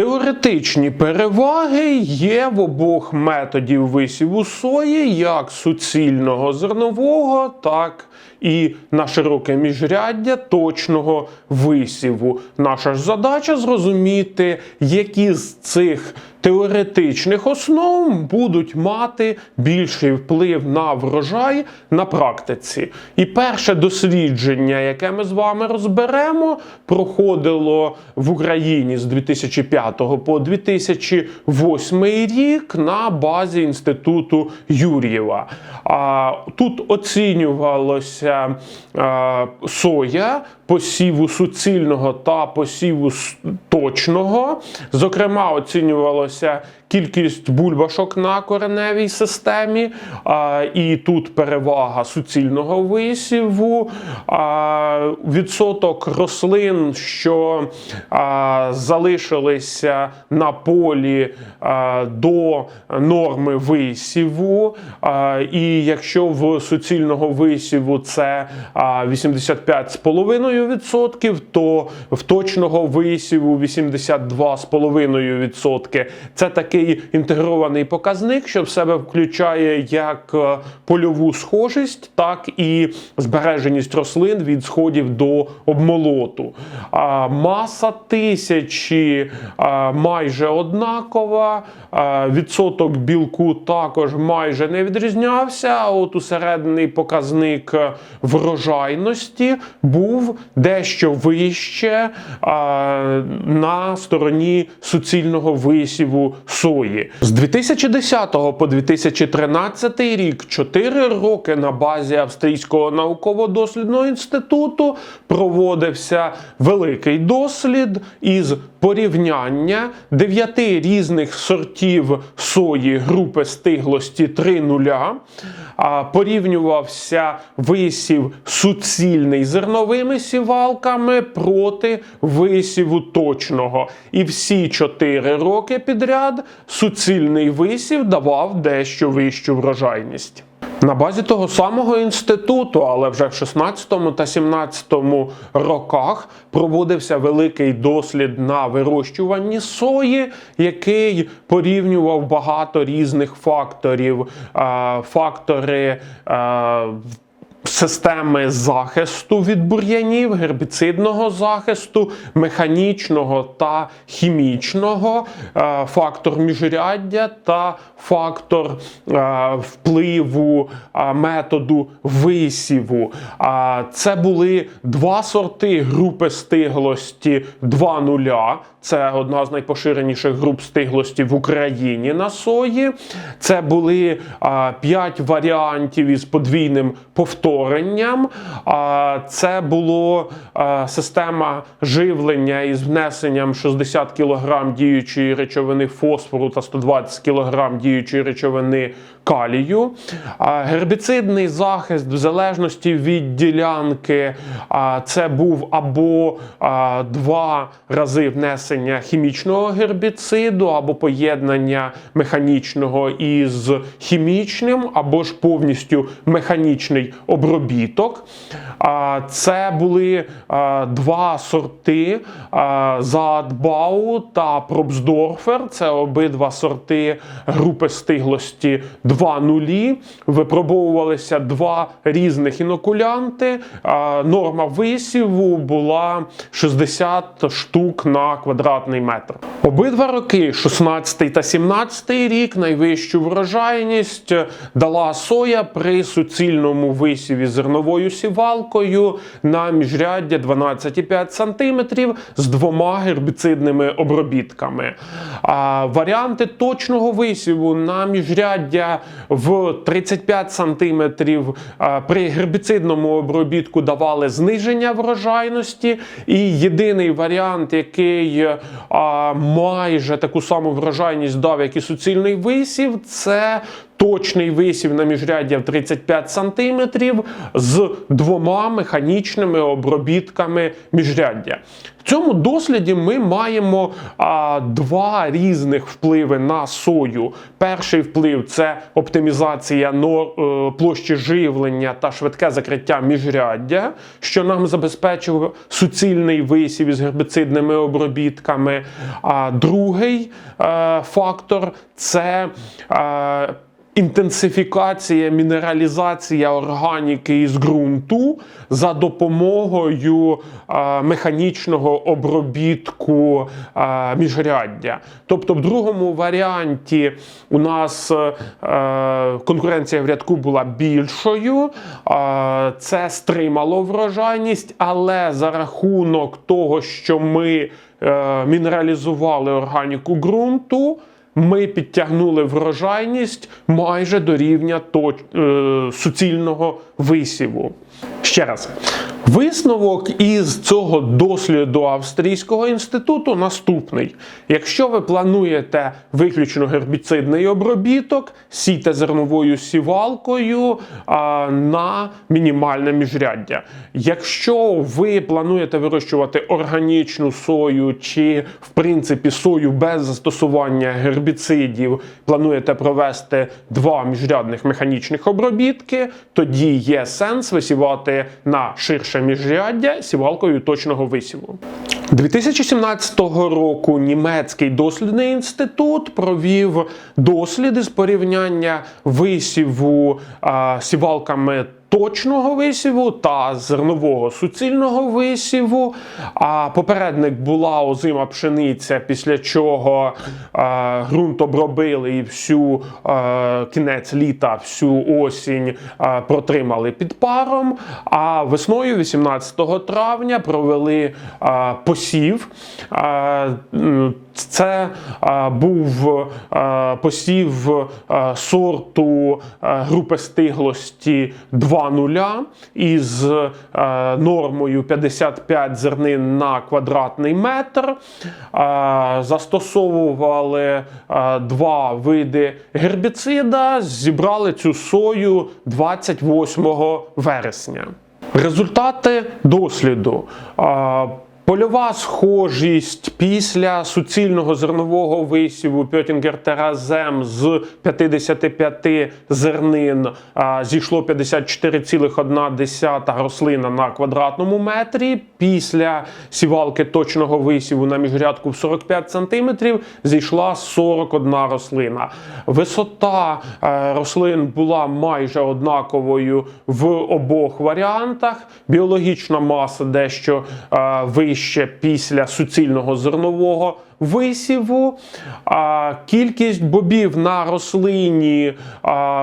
Теоретичні переваги є в обох методів висіву сої, як суцільного зернового, так і на широке міжряддя точного висіву. Наша ж задача зрозуміти, які з цих теоретичних основ будуть мати більший вплив на врожай на практиці. І перше дослідження, яке ми з вами розберемо, проходило в Україні з 2005 по 2008 рік на базі інституту Юр'єва. Тут оцінювалося соя посіву суцільного та посіву точного. Зокрема, оцінювалося кількість бульбашок на кореневій системі, і тут перевага суцільного висіву, відсоток рослин, що залишилися на полі до норми висіву. І якщо в суцільного висіву це а, 85,5%, то в точного висіву 82,5%. Це такий інтегрований показник, що в себе включає як е, польову схожість, так і збереженість рослин від сходів до обмолоту. А, Маса тисячі майже однакова, відсоток білку також майже не відрізнявся. А от усередний показник е, врожайності був дещо вище на стороні суцільного висіву сої. З 2010 по 2013 рік, 4 роки на базі Австрійського науково-дослідного інституту проводився великий дослід із порівняння 9 різних сортів сої групи стиглості 3.0. А, Порівнювався висів суцільний зерновими сівалками проти висіву точного. І всі 4 роки підряд суцільний висів давав дещо вищу врожайність. На базі того самого інституту, але вже в 16 та 17 роках проводився великий дослід на вирощуванні сої, який порівнював багато різних факторів. Фактори Системи захисту від бур'янів, гербіцидного захисту, механічного та хімічного, е, фактор міжряддя та фактор е, впливу е, методу висіву. Це були два сорти групи стиглості 2.0. Це одна з найпоширеніших груп стиглості в Україні на сої. Це були 5 варіантів із подвійним повторенням. Це було система живлення із внесенням 60 кг діючої речовини фосфору та 120 кг діючої речовини калію. Гербіцидний захист в залежності від ділянки це був або два рази внесення хімічного гербіциду, або поєднання механічного із хімічним, або ж повністю механічний обробіток. Це були два сорти а, Заатбау та Пробсдорфер. Це обидва сорти групи стиглості 2.0. Випробовувалися два різних інокулянти. Норма висіву була 60 штук на квадратний метр. Обидва роки, 16 та 17 рік, найвищу врожайність дала соя при суцільному висіві зерновою сівалкою на міжряддя 12,5 см з двома гербіцидними обробітками. А варіанти точного висіву на міжряддя в 35 см при гербіцидному обробітку давали зниження врожайності. І єдиний варіант, який майже таку саму врожайність дав, як і суцільний висів, це точний висів на міжряддя в 35 см з двома механічними обробітками міжряддя. В цьому досліді ми маємо а, два різних впливи на сою. Перший вплив це оптимізація е, площі живлення та швидке закриття міжряддя, що нам забезпечив суцільний висів із гербіцидними обробітками. А другий е, фактор це е, інтенсифікація, мінералізація органіки із ґрунту за допомогою е, механічного обробітку е, міжряддя. Тобто, в другому варіанті у нас е, конкуренція в рядку була більшою, е, це стримало врожайність, але за рахунок того, що ми е, мінералізували органіку ґрунту. Ми підтягнули врожайність майже до рівня е, суцільного висіву. Ще раз. Висновок із цього досліду Австрійського інституту наступний: якщо ви плануєте виключно гербіцидний обробіток, сійте зерновою сівалкою а, на мінімальне міжряддя. Якщо ви плануєте вирощувати органічну сою чи, в принципі, сою без застосування гербіцидів, плануєте провести два міжрядних механічних обробітки, тоді є сенс висівати на ширше міжряддя сівалкою точного висіву. 2017 року німецький дослідний інститут провів досліди з порівняння висіву а, сівалками точного висіву та зернового суцільного висіву. А попередник була озима пшениця, після чого а, ґрунт обробили і всю а, кінець літа, всю осінь а, протримали під паром. А весною, 18 травня, провели а, посів. М, це а, був а, посів а, сорту а, групи стиглості 2.0 із а, нормою 55 зернин на квадратний метр. А, застосовували а, два види гербіцида, зібрали цю сою 28 вересня. Результати досліду. А, Польова схожість після суцільного зернового висіву Пьотінгер Теразем з 55 зернин зійшло 54,1 рослина на квадратному метрі. Після сівалки точного висіву на міжрядку в 45 см зійшла 41 рослина. Висота е, рослин була майже однаковою в обох варіантах. Біологічна маса дещо е, вище після суцільного зернового висіву. Кількість бобів на рослині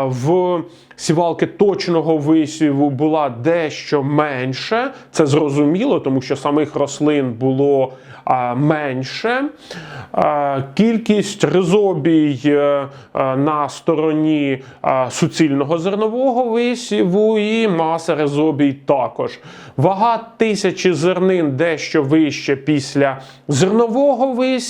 в сівалки точного висіву була дещо менше. Це зрозуміло, тому що самих рослин було менше. Кількість ризобій е, е, на стороні суцільного зернового висіву і маса ризобій також. Вага тисячі зернин дещо вище після зернового висіву.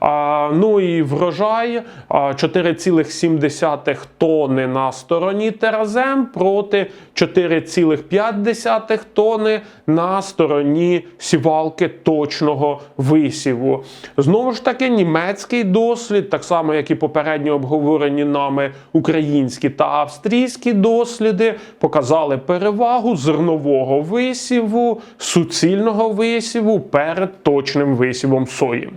А, Ну і врожай 4,7 тонни на стороні теразем проти 4,5 тонни на стороні сівалки точного висіву. Знову ж таки, німецький дослід, так само як і попередньо обговорені нами українські та австрійські досліди, показали перевагу зернового висіву, суцільного висіву перед точним висівом сої.